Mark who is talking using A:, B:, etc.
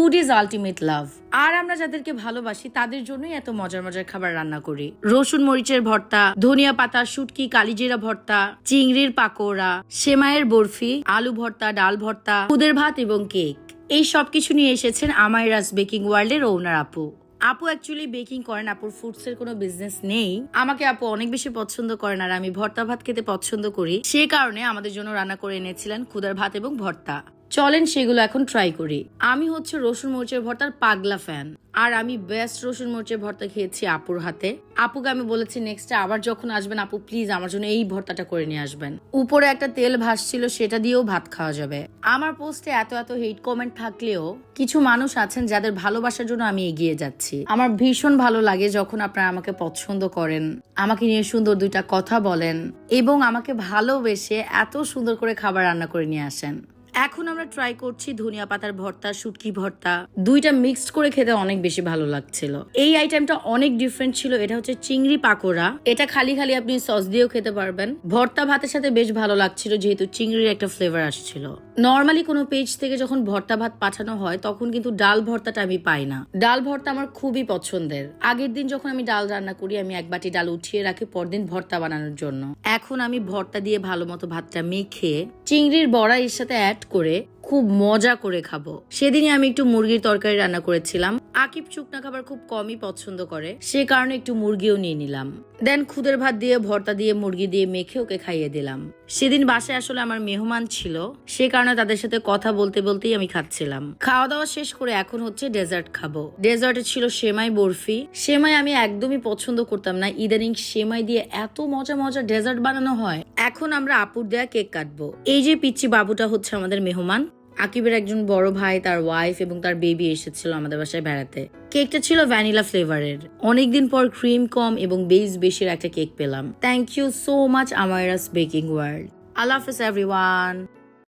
A: Food is ultimate love আর আমরা যাদেরকে ভালোবাসি, তাদের জন্যই এত মজার মজার খাবার রান্না করি। রসুন মরিচের ভর্তা, ধনিয়া পাতা শুটকি, কালিজিরা ভর্তা, চিংড়ির পাকোড়া, সেমাইয়ের বরফি, আলু ভর্তা, ডাল ভর্তা খুদের ভাত এবং কেক। এই সবকিছু নিয়ে এসেছেন আমাইরাস বেকিং ওয়ার্ল্ডের ওনার আপু। আপু অ্যাকচুয়ালি বেকিং করেন, আপুর ফুডসের কোনো বিজনেস নেই। আমাকে আপু অনেক বেশি পছন্দ করেন আর আমি ভর্তা ভাত খেতে পছন্দ করি। সে কারণে আমাদের জন্য রান্না করে এনেছিলেন খুদার ভাত এবং ভর্তা। চলেন সেগুলো এখন ট্রাই করি। আমি হচ্ছে রসুন মরিচের ভর্তার পাগলা ফ্যান আর আমি বেস্ট রসুন মরিচের ভর্তা খেয়েছি আপুর হাতে। আপুকে আমি বলেছি নেক্সট আবার যখন আসবেন আপু প্লিজ আমার জন্য এই ভর্তাটা করে নিয়ে আসবেন। উপরে একটা তেল ভাসছিল, সেটা দিয়েও ভাত খাওয়া যাবে। আমার পোস্টে এত এত হেট কমেন্ট থাকলেও কিছু মানুষ আছেন যাদের ভালোবাসার জন্য আমি এগিয়ে যাচ্ছি। আমার ভীষণ ভালো লাগে যখন আপনারা আমাকে পছন্দ করেন, আমাকে নিয়ে সুন্দর দুইটা কথা বলেন এবং আমাকে ভালোবেসে এত সুন্দর করে খাবার রান্না করে নিয়ে আসেন। এখন আমরা ট্রাই করছি ধনিয়া পাতার ভর্তা, শুটকি ভর্তা। দুইটা মিক্সড করে খেতে অনেক বেশি ভালো লাগছিল। এই আইটেমটা অনেক ডিফারেন্ট ছিল, এটা হচ্ছে চিংড়ি পাকোড়া। এটা খালি খালি আপনি সস দিয়েও খেতে পারবেন। ভর্তা ভাতের সাথে বেশ ভালো লাগছিল, যেহেতু চিংড়ির একটা ফ্লেভার আসছিল। নর্মালি কোনো পেজ থেকে যখন ভর্তা ভাত পাঠানো হয়, তখন কিন্তু ডাল ভর্তাটা আমি পাই না। ডাল ভর্তা আমার খুবই পছন্দের। আগের দিন যখন আমি ডাল রান্না করি, আমি এক বাটি ডাল উঠিয়ে রাখি পরদিন ভর্তা বানানোর জন্য। এখন আমি ভর্তা দিয়ে ভালো মতো ভাতটা মেখে, চিংড়ির বড়া এর সাথে অ্যাড করে খুব মজা করে খাব। সেদিনই আমি একটু মুরগির তরকারি রান্না করেছিলাম। আকিব শুকনা খাবার খুব কমই পছন্দ করে, সে কারণে একটু মুরগিও নিয়ে নিলাম। দেন খুদের ভাত দিয়ে, ভর্তা দিয়ে, মুরগি দিয়ে মেখে ওকে খাইয়ে দিলাম। সেদিন বাসায় আসলে আমার মেহমান ছিল। সে কারণে তাদের সাথে কথা বলতে বলতেই আমি খাচ্ছিলাম। খাওয়া দাওয়া শেষ করে এখন হচ্ছে ডেজার্ট খাব। ডেজার্টে ছিল সেমাই বরফি। সেমাই আমি একদমই পছন্দ করতাম না। ইদানিং সেমাই দিয়ে এত মজা মজা ডেজার্ট বানানো হয়। এখন আমরা আপুর দেয়া কেক কাটবো। এই যে পিচ্ছি বাবুটা হচ্ছে আমাদের মেহমান। আকিবের একজন বড় ভাই, তার ওয়াইফ এবং তার বেবি এসেছিল আমাদের বাসায় বেড়াতে। কেকটা ছিল ভ্যানিলা ফ্লেভারের অনেকদিন পর ক্রিম কম এবং বেস বেশির একটা কেক পেলাম। Thank you so much Amayra's baking world আল্লাহ হাফিজ এভরিওয়ান